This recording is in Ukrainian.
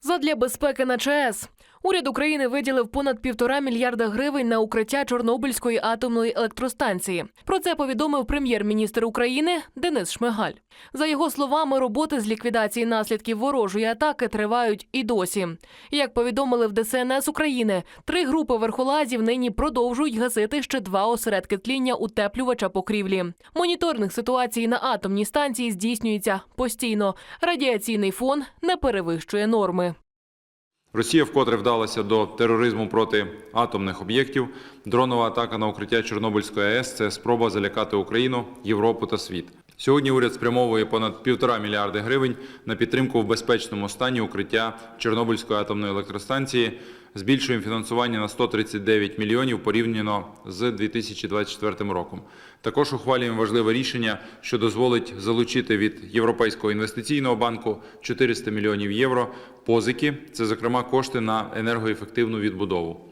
Задля безпеки на ЧАЕС уряд України виділив понад півтора мільярда гривень на укриття Чорнобильської атомної електростанції. Про це повідомив прем'єр-міністр України Денис Шмигаль. За його словами, роботи з ліквідації наслідків ворожої атаки тривають і досі. Як повідомили в ДСНС України, три групи верхолазів нині продовжують гасити ще два осередки тління утеплювача покрівлі. Моніторинг ситуації на атомній станції здійснюється постійно. Радіаційний фон не перевищує норми. Росія вкотре вдалася до тероризму проти атомних об'єктів. Дронова атака на укриття Чорнобильської АЕС це спроба залякати Україну, Європу та світ. Сьогодні уряд спрямовує понад півтора мільярди гривень на підтримку в безпечному стані укриття Чорнобильської атомної електростанції. Збільшуємо фінансування на 139 мільйонів порівняно з 2024 роком. Також ухвалюємо важливе рішення, що дозволить залучити від Європейського інвестиційного банку 400 мільйонів євро позики. Це, зокрема, кошти на енергоефективну відбудову.